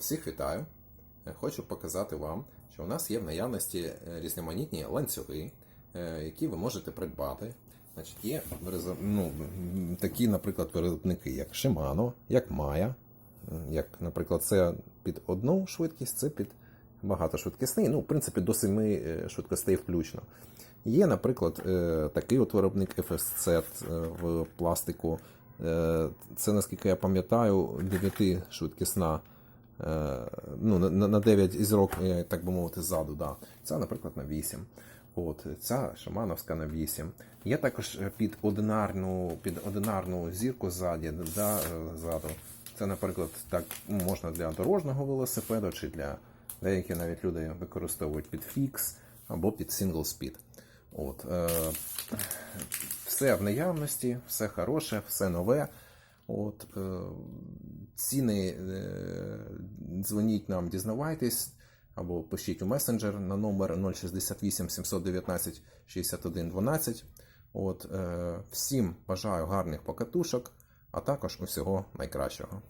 Всіх вітаю! Е, Хочу показати вам, що у нас є в наявності е, різноманітні ланцюги, е, які ви можете придбати. Значить, є ну, такі, наприклад, виробники, як Shimano, як Maya, як, наприклад, це під одну швидкість, це під багатошвидкісний, ну, в принципі, до семи швидкостей включно. Є, наприклад, такий от виробник FSC е, в пластику. Це, наскільки я пам'ятаю, 9 швидкісна. Е, Ну, на- на 9 із рок, е, так би мовити, ззаду. Да. Ця, наприклад, на 8. От, ця шамановська на 8. Є також під одинарну, під одинарну зірку ззаді, да, е, ззаду. Це, наприклад, так можна для дорожнього велосипеду, чи для деякі навіть люди використовують під фікс або під single speed. От, е, все в наявності, все хороше, все нове. От, е, ціни е, дзвоніть нам, дізнавайтесь, або пишіть у месенджер на номер 068 719 61 12. От, е, всім бажаю гарних покатушок, а також усього найкращого.